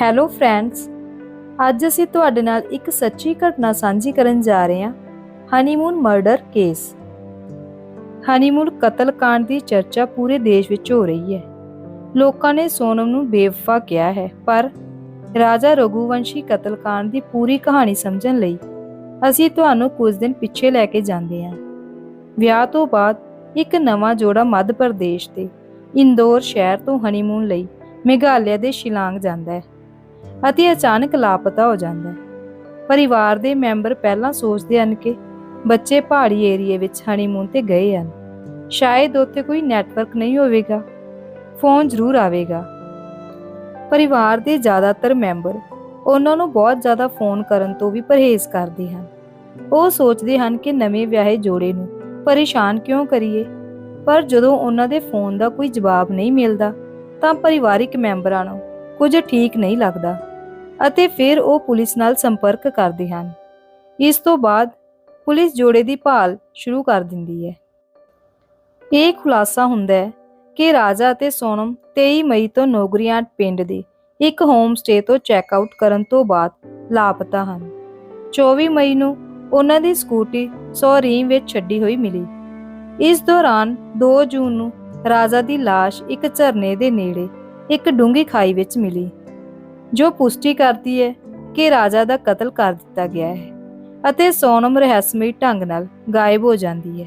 Hello friends ਅੱਜ ਅਸੀਂ ਤੁਹਾਡੇ ਨਾਲ ਇੱਕ ਸੱਚੀ ਘਟਨਾ ਸਾਂਝੀ ਕਰਨ ਜਾ ਰਹੇ ਹਾਂ ਹਨੀਮੂਨ ਮਰਡਰ ਕੇਸ ਹਨੀਮੂਨ ਕਤਲकांड ਦੀ ਚਰਚਾ ਪੂਰੇ ਦੇਸ਼ ਵਿੱਚ ਹੋ ਰਹੀ ਹੈ। ਲੋਕਾਂ ਨੇ ਸੋਨਮ ਨੂੰ ਬੇਵਫਾ ਕਿਹਾ ਹੈ, ਪਰ ਰਾਜਾ ਰਘੂਵੰਸ਼ੀ ਕਤਲकांड ਦੀ ਪੂਰੀ ਕਹਾਣੀ ਸਮਝਣ ਲਈ ਅਸੀਂ ਤੁਹਾਨੂੰ ਕੁਝ ਦਿਨ ਪਿੱਛੇ ਲੈ ਕੇ ਜਾਂਦੇ ਹਾਂ। ਵਿਆਹ ਤੋਂ ਬਾਅਦ ਇੱਕ ਨਵਾਂ ਜੋੜਾ ਮੱਧ ਪ੍ਰਦੇਸ਼ ਦੇ ਇੰਦੌਰ ਸ਼ਹਿਰ ਤੋਂ ਹਨੀਮੂਨ ਲਈ ਮੇਘਾਲਿਆ ਦੇ ਸ਼ਿਲਾਂਗ ਜਾਂਦਾ ਹੈ। ਅਤੇ ਅਚਾਨਕ ਲਾਪਤਾ ਹੋ ਜਾਂਦਾ ਹੈ। ਪਰਿਵਾਰ ਦੇ ਮੈਂਬਰ ਪਹਿਲਾਂ ਸੋਚਦੇ ਹਨ ਕਿ ਬੱਚੇ ਪਹਾੜੀ ਏਰੀਏ ਵਿੱਚ ਹਨੀਮੂਨ ਤੇ ਗਏ ਹਨ। ਸ਼ਾਇਦ ਉੱਥੇ ਕੋਈ ਨੈਟਵਰਕ ਨਹੀਂ ਹੋਵੇਗਾ। ਫੋਨ ਜ਼ਰੂਰ ਆਵੇਗਾ। ਪਰਿਵਾਰ ਦੇ ਜ਼ਿਆਦਾਤਰ ਮੈਂਬਰ ਉਹਨਾਂ ਨੂੰ ਬਹੁਤ ਜ਼ਿਆਦਾ ਫੋਨ ਕਰਨ ਤੋਂ ਵੀ ਪਰਹੇਜ਼ ਕਰਦੇ ਹਨ। ਉਹ ਸੋਚਦੇ ਹਨ ਕਿ ਨਵੇਂ ਵਿਆਹੇ ਜੋੜੇ ਨੂੰ ਪਰੇਸ਼ਾਨ ਕਿਉਂ ਕਰੀਏ? ਪਰ ਜਦੋਂ ਉਹਨਾਂ ਦੇ ਫੋਨ ਦਾ ਕੋਈ ਜਵਾਬ ਨਹੀਂ ਮਿਲਦਾ, ਤਾਂ ਪਰਿਵਾਰਿਕ ਮੈਂਬਰਾਂ ਨੂੰ ਕੁਝ ਠੀਕ ਨਹੀਂ ਲੱਗਦਾ ਅਤੇ ਫਿਰ ਉਹ ਪੁਲਿਸ ਨਾਲ ਸੰਪਰਕ ਕਰਦੇ ਹਨ। ਇਸ ਤੋਂ ਬਾਅਦ ਪੁਲਿਸ ਜੋੜੇ ਦੀ ਭਾਲ ਸ਼ੁਰੂ ਕਰ ਦਿੰਦੀ ਹੈ। ਇਹ ਖੁਲਾਸਾ ਹੁੰਦਾ ਹੈ ਕਿ ਰਾਜਾ ਅਤੇ ਸੋਨਮ 23 ਮਈ ਤੋਂ ਨੋਗਰੀਆਂ ਪਿੰਡ ਦੇ ਇੱਕ ਹੋਮ ਸਟੇ ਤੋਂ ਚੈੱਕ ਆਊਟ ਕਰਨ ਤੋਂ ਬਾਅਦ ਲਾਪਤਾ ਹਨ। 24 ਮਈ ਨੂੰ ਉਹਨਾਂ ਦੀ ਸਕੂਟੀ ਸੋਰੀਮ ਵਿੱਚ ਛੱਡੀ ਹੋਈ ਮਿਲੀ। ਇਸ ਦੌਰਾਨ 2 ਜੂਨ ਨੂੰ ਰਾਜਾ ਦੀ লাশ ਇੱਕ ਝਰਨੇ ਦੇ ਨੇੜੇ ਇੱਕ ਡੂੰਗੀ ਖਾਈ ਵਿੱਚ ਮਿਲੀ, ਜੋ ਪੁਸ਼ਟੀ ਕਰਦੀ ਹੈ ਕਿ ਰਾਜਾ ਦਾ ਕਤਲ ਕਰ ਦਿੱਤਾ ਗਿਆ ਹੈ ਅਤੇ ਸੋਨਮ ਰਹੱਸਮਈ ਢੰਗ ਨਾਲ ਗਾਇਬ ਹੋ ਜਾਂਦੀ ਹੈ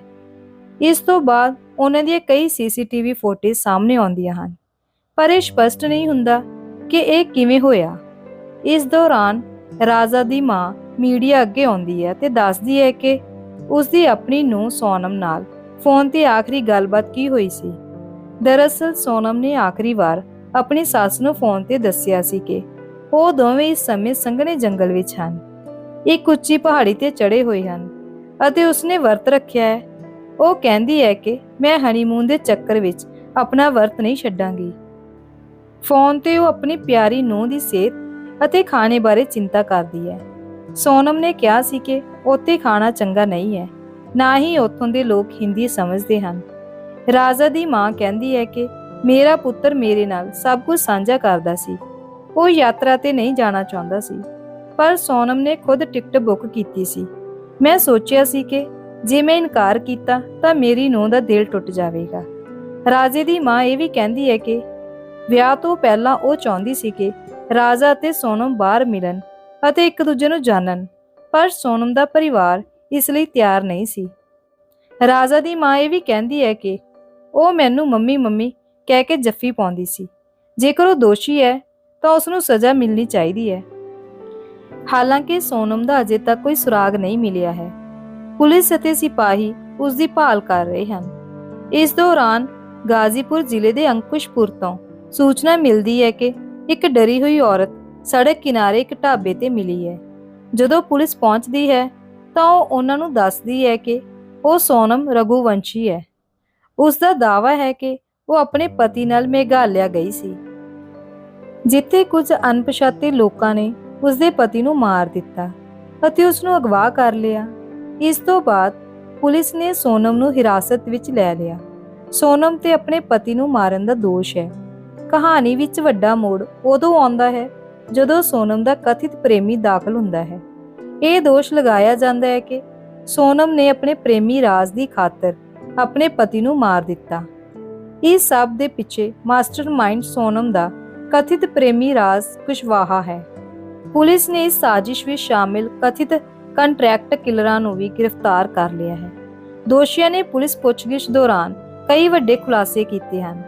ਇਸ ਤੋਂ ਬਾਅਦ ਉਹਨਾਂ ਦੀਆਂ ਕਈ ਸੀਸੀਟੀਵੀ ਫੁਟੇਜ ਸਾਹਮਣੇ ਆਉਂਦੀਆਂ ਹਨ, ਪਰ ਇਹ ਸਪਸ਼ਟ ਨਹੀਂ ਹੁੰਦਾ ਕਿ ਇਹ ਕਿਵੇਂ ਹੋਇਆ। ਇਸ ਦੌਰਾਨ ਰਾਜਾ ਦੀ ਮਾਂ ਮੀਡੀਆ ਅੱਗੇ ਆਉਂਦੀ ਹੈ ਤੇ ਦੱਸਦੀ ਹੈ ਕਿ ਉਸ ਦੀ ਆਪਣੀ ਨੂੰ ਸੋਨਮ ਨਾਲ ਫੋਨ ਤੇ ਆਖਰੀ ਗੱਲਬਾਤ ਕੀ ਹੋਈ ਸੀ। ਦਰਅਸਲ ਸੋਨਮ ਨੇ ਆਖਰੀ ਵਾਰ ਆਪਣੀ ਸੱਸ ਨੂੰ ਫੋਨ ਤੇ ਦੱਸਿਆ ਸੀ ਕਿ ਉਹ ਦੋਵੇਂ ਇਸ ਸਮੇਂ ਸੰਘਣੇ ਜੰਗਲ ਵਿੱਚ ਹਨ। ਇੱਕ ਉੱਚੀ ਪਹਾੜੀ ਤੇ ਚੜੇ ਹੋਏ ਹਨ ਅਤੇ ਉਸਨੇ ਵਰਤ ਰੱਖਿਆ ਹੈ। ਉਹ ਕਹਿੰਦੀ ਹੈ ਕਿ ਮੈਂ ਹਨੀਮੂਨ ਦੇ ਚੱਕਰ ਵਿੱਚ ਆਪਣਾ ਵਰਤ ਨਹੀਂ ਛੱਡਾਂਗੀ। ਫੋਨ ਤੇ ਉਹ ਆਪਣੀ ਪਿਆਰੀ ਨੂੰਹ ਦੀ ਸਿਹਤ ਅਤੇ ਖਾਣੇ ਬਾਰੇ ਚਿੰਤਾ ਕਰਦੀ ਹੈ। ਸੋਨਮ ਨੇ ਕਿਹਾ ਸੀ ਕਿ ਉੱਥੇ ਖਾਣਾ ਚੰਗਾ ਨਹੀਂ ਹੈ, ਨਾ ਹੀ ਉੱਥੋਂ ਦੇ ਲੋਕ ਹਿੰਦੀ ਸਮਝਦੇ ਹਨ। ਰਾਜਾ ਦੀ ਮਾਂ ਕਹਿੰਦੀ ਹੈ ਕਿ ਮੇਰਾ ਪੁੱਤਰ ਮੇਰੇ ਨਾਲ ਸਭ ਕੁਝ ਸਾਂਝਾ ਕਰਦਾ ਸੀ। ਉਹ ਯਾਤਰਾ ਤੇ ਨਹੀਂ ਜਾਣਾ ਚਾਹੁੰਦਾ ਸੀ, ਪਰ ਸੋਨਮ ਨੇ ਖੁਦ ਟਿਕਟ ਬੁੱਕ ਕੀਤੀ ਸੀ। ਮੈਂ ਸੋਚਿਆ ਸੀ ਕਿ ਜੇ ਮੈਂ ਇਨਕਾਰ ਕੀਤਾ ਤਾਂ ਮੇਰੀ ਨੂੰਹ ਦਾ ਦਿਲ ਟੁੱਟ ਜਾਵੇਗਾ। ਰਾਜੇ ਦੀ ਮਾਂ ਇਹ ਵੀ ਕਹਿੰਦੀ ਹੈ ਕਿ ਵਿਆਹ ਤੋਂ ਪਹਿਲਾਂ ਉਹ ਚਾਹੁੰਦੀ ਸੀ ਕਿ ਰਾਜਾ ਅਤੇ ਸੋਨਮ ਬਾਹਰ ਮਿਲਣ ਅਤੇ ਇੱਕ ਦੂਜੇ ਨੂੰ ਜਾਣਨ, ਪਰ ਸੋਨਮ ਦਾ ਪਰਿਵਾਰ ਇਸ ਲਈ ਤਿਆਰ ਨਹੀਂ ਸੀ। ਰਾਜਾ ਦੀ ਮਾਂ ਇਹ ਵੀ ਕਹਿੰਦੀ ਹੈ ਕਿ ਉਹ ਮੈਨੂੰ ਮੰਮੀ ਮੰਮੀ ਕਹਿ ਕੇ ਜੱਫੀ ਪਾਉਂਦੀ ਸੀ। ਜੇਕਰ ਉਹ ਦੋਸ਼ੀ ਹੈ, ਤਾਂ ਉਸ ਨੂੰ ਸਜ਼ਾ ਮਿਲਣੀ ਚਾਹੀਦੀ ਹੈ। ਹਾਲਾਂਕਿ ਸੋਨਮ ਦਾ ਅਜੇ ਤੱਕ ਕੋਈ ਸੁਰਾਗ ਨਹੀਂ ਮਿਲਿਆ ਹੈ। ਪੁਲਿਸ ਅਤੇ ਸਿਪਾਹੀ ਉਸ ਦੀ ਭਾਲ ਕਰ ਰਹੇ ਹਨ। ਇਸ ਦੌਰਾਨ ਗਾਜ਼ੀਪੁਰ ਜ਼ਿਲ੍ਹੇ ਦੇ ਅੰਕੁਸ਼ਪੁਰ ਤੋਂ ਸੂਚਨਾ ਮਿਲਦੀ ਹੈ ਕਿ ਇੱਕ ਡਰੀ ਹੋਈ ਔਰਤ ਸੜਕ ਕਿਨਾਰੇ ਇੱਕ ਢਾਬੇ ਤੇ ਮਿਲੀ ਹੈ। ਜਦੋਂ ਪੁਲਿਸ ਪਹੁੰਚਦੀ ਹੈ, ਤਾਂ ਉਹ ਉਹਨਾਂ ਨੂੰ ਦੱਸਦੀ ਹੈ ਕਿ ਉਹ ਸੋਨਮ ਰਘੁਵੰਸ਼ੀ ਹੈ। ਉਸ ਦਾ ਦਾਅਵਾ ਹੈ ਕਿ ਉਹ ਆਪਣੇ ਪਤੀ ਨਾਲ ਮੇਘਾਲਿਆ ਗਈ ਸੀ। ਜਿੱਥੇ ਕੁਝ ਅਣਪਛਾਤੇ ਲੋਕਾਂ ਨੇ ਉਸਦੇ ਪਤੀ ਨੂੰ ਮਾਰ ਦਿੱਤਾ ਅਤੇ ਉਸ ਨੂੰ ਅਗਵਾ ਕਰ ਲਿਆ। ਇਸ ਤੋਂ ਬਾਅਦ ਪੁਲਿਸ ਨੇ ਸੋਨਮ ਨੂੰ ਹਿਰਾਸਤ ਵਿੱਚ ਲੈ ਲਿਆ। ਸੋਨਮ ਤੇ ਆਪਣੇ ਪਤੀ ਨੂੰ ਮਾਰਨ ਦਾ ਦੋਸ਼ ਹੈ। ਕਹਾਣੀ ਵਿੱਚ ਵੱਡਾ ਮੋੜ ਉਦੋਂ ਆਉਂਦਾ ਹੈ ਜਦੋਂ ਸੋਨਮ ਦਾ ਕਥਿਤ ਪ੍ਰੇਮੀ ਦਾਖਲ ਹੁੰਦਾ ਹੈ। ਇਹ ਦੋਸ਼ ਲਗਾਇਆ ਜਾਂਦਾ ਹੈ ਕਿ ਸੋਨਮ ਨੇ ਆਪਣੇ ਪ੍ਰੇਮੀ ਰਾਜ ਦੀ ਖਾਤਰ ਆਪਣੇ ਪਤੀ ਨੂੰ ਮਾਰ ਦਿੱਤਾ। ਇਸ ਸਭ ਦੇ ਪਿੱਛੇ ਮਾਸਟਰਮਾਈਂਡ ਸੋਨਮ ਦਾ ਕਥਿਤ ਪ੍ਰੇਮੀ ਰਾਜ ਕੁਸ਼ਵਾਹਾ ਹੈ। ਪੁਲਿਸ ਨੇ ਇਸ ਸਾਜ਼ਿਸ਼ ਵਿੱਚ ਸ਼ਾਮਿਲ ਕਥਿਤ ਕੰਟਰੈਕਟ ਕਿਲਰਾਂ ਨੂੰ ਵੀ ਗ੍ਰਿਫਤਾਰ ਕਰ ਲਿਆ ਹੈ। ਦੋਸ਼ੀਆਂ ਨੇ ਪੁਲਿਸ ਪੁੱਛਗਿੱਛ ਦੌਰਾਨ ਕਈ ਵੱਡੇ ਖੁਲਾਸੇ ਕੀਤੇ ਹਨ।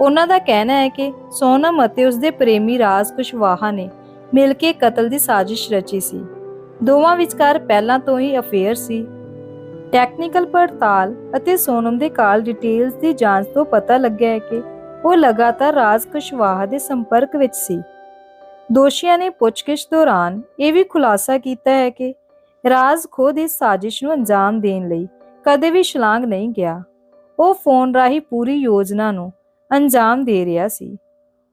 ਉਹਨਾਂ ਦਾ ਕਹਿਣਾ ਹੈ ਕਿ ਸੋਨਮ ਅਤੇ ਉਸਦੇ ਪ੍ਰੇਮੀ ਰਾਜ ਕੁਸ਼ਵਾਹਾ ਨੇ ਮਿਲ ਕੇ ਕਤਲ ਦੀ ਸਾਜ਼ਿਸ਼ ਰਚੀ ਸੀ। ਦੋਵਾਂ ਵਿਚਕਾਰ ਪਹਿਲਾਂ ਤੋਂ ਹੀ ਅਫੇਅਰ ਸੀ ਟੈਕਨੀਕਲ ਪੜਤਾਲ ਅਤੇ ਸੋਨਮ ਦੇ ਕਾਲ ਡਿਟੇਲਸ ਦੀ ਜਾਂਚ ਤੋਂ ਪਤਾ ਲੱਗਿਆ ਹੈ ਕਿ ਉਹ ਲਗਾਤਾਰ ਰਾਜ ਕੁਸ਼ਵਾਹਾ ਦੇ ਸੰਪਰਕ ਵਿੱਚ ਸੀ। ਦੋਸ਼ੀਆਂ ਨੇ ਪੁੱਛਗਿੱਛ ਦੌਰਾਨ ਇਹ ਵੀ ਖੁਲਾਸਾ ਕੀਤਾ ਹੈ ਕਿ ਰਾਜ ਖੁਦ ਇਸ ਸਾਜ਼ਿਸ਼ ਨੂੰ ਅੰਜਾਮ ਦੇਣ ਲਈ ਕਦੇ ਵੀ ਸ਼ਲਾਘ ਨਹੀਂ ਗਿਆ। ਉਹ ਫੋਨ ਰਾਹੀਂ ਪੂਰੀ ਯੋਜਨਾ ਨੂੰ ਅੰਜਾਮ ਦੇ ਰਿਹਾ ਸੀ।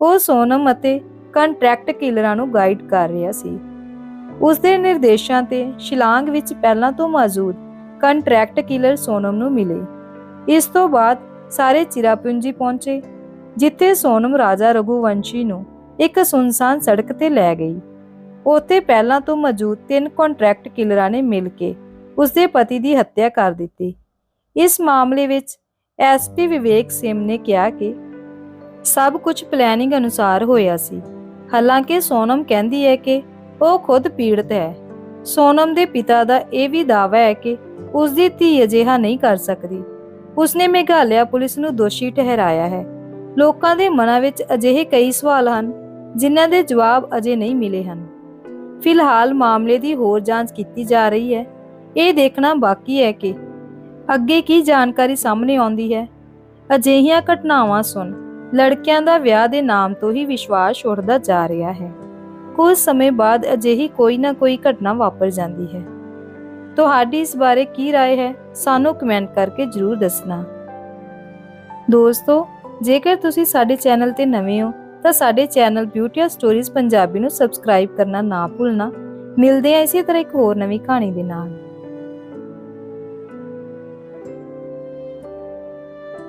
ਉਹ ਸੋਨਮ ਅਤੇ ਕੰਟਰੈਕਟ ਕਿਲਰਾਂ ਨੂੰ ਗਾਈਡ ਕਰ ਰਿਹਾ ਸੀ। ਉਸ ਦੇ ਨਿਰਦੇਸ਼ਾਂ ਤੇ ਸ਼ਿਲਾਂਗ ਵਿੱਚ ਪਹਿਲਾਂ ਤੋਂ ਮੌਜੂਦ ਕੰਟਰੈਕਟ ਕਿਲਰ ਸੋਨਮ ਨੂੰ ਮਿਲੇ। ਇਸ ਤੋਂ ਬਾਅਦ ਸਾਰੇ ਚਿਰਾਪੁੰਜੀ ਪਹੁੰਚੇ, ਜਿੱਥੇ ਸੋਨਮ ਰਾਜਾ ਰਘੁਵੰਸ਼ੀ ਨੂੰ ਇੱਕ ਸੁਨਸਾਨ ਸੜਕ ਤੇ ਲੈ ਗਈ। ਉੱਥੇ ਪਹਿਲਾਂ ਤੋਂ ਮੌਜੂਦ ਤਿੰਨ ਕੰਟਰੈਕਟ ਕਿਲਰਾਂ ਨੇ ਮਿਲ ਕੇ ਉਸਦੇ ਪਤੀ ਦੀ ਹੱਤਿਆ ਕਰ ਦਿੱਤੀ। ਇਸ ਮਾਮਲੇ ਵਿੱਚ ਐਸਪੀ ਵਿਵੇਕ ਸਿਮ ਨੇ ਕਿਹਾ ਕਿ ਸਭ ਕੁਝ ਪਲੈਨਿੰਗ ਅਨੁਸਾਰ ਹੋਇਆ ਸੀ। ਹਾਲਾਂਕਿ ਸੋਨਮ ਕਹਿੰਦੀ ਹੈ ਕਿ ਉਹ ਖੁਦ ਪੀੜਤ ਹੈ। ਸੋਨਮ ਦੇ ਪਿਤਾ ਦਾ ਇਹ ਵੀ ਦਾਅਵਾ ਹੈ ਕਿ ਉਸ ਦੀ ਧੀ ਅਜਿਹਾ ਨਹੀਂ ਕਰ ਸਕਦੀ। ਉਸਨੇ ਮੇਘਾਲਿਆ ਪੁਲਿਸ ਨੂੰ ਦੋਸ਼ੀ ਠਹਿਰਾਇਆ ਹੈ। ਲੋਕਾਂ ਦੇ ਮਨਾਂ ਵਿੱਚ ਅਜਿਹੇ ਕਈ ਸਵਾਲ ਹਨ, ਜਿਨ੍ਹਾਂ ਦੇ ਜਵਾਬ ਅਜੇ ਨਹੀਂ ਮਿਲੇ ਹਨ। ਫਿਲਹਾਲ ਮਾਮਲੇ ਦੀ ਹੋਰ ਜਾਂਚ ਕੀਤੀ ਜਾ ਰਹੀ ਹੈ। ਇਹ ਦੇਖਣਾ ਬਾਕੀ ਹੈ ਕਿ ਅੱਗੇ ਕੀ ਜਾਣਕਾਰੀ ਸਾਹਮਣੇ ਆਉਂਦੀ ਹੈ। ਅਜਿਹੀਆਂ ਘਟਨਾਵਾਂ ਸੁਣ ਲੜਕਿਆਂ ਦਾ ਵਿਆਹ ਦੇ ਨਾਮ ਤੋਂ ਹੀ ਵਿਸ਼ਵਾਸ ਉੱਠਦਾ ਜਾ ਰਿਹਾ ਹੈ। ਕੁਝ ਸਮੇਂ ਬਾਅਦ ਅਜਿਹੀ ਕੋਈ ਨਾ ਕੋਈ ਘਟਨਾ ਵਾਪਰ ਜਾਂਦੀ ਹੈ ਤੁਹਾਡੀ ਇਸ ਬਾਰੇ ਕੀ رائے ਹੈ ਸਾਨੂੰ ਕਮੈਂਟ ਕਰਕੇ ਜਰੂਰ ਦੱਸਣਾ ਦੋਸਤੋ ਜੇਕਰ ਤੁਸੀਂ ਸਾਡੇ ਚੈਨਲ ਤੇ ਨਵੇਂ ਹੋ ਤਾਂ ਸਾਡੇ ਚੈਨਲ ਬਿਊਟੀਆ ਸਟੋਰੀਜ਼ ਪੰਜਾਬੀ ਨੂੰ ਸਬਸਕ੍ਰਾਈਬ ਕਰਨਾ ਨਾ ਭੁੱਲਣਾ ਮਿਲਦੇ ਹਾਂ ਇਸੇ ਤਰ੍ਹਾਂ ਇੱਕ ਹੋਰ ਨਵੀਂ ਕਹਾਣੀ ਦੇ ਨਾਲ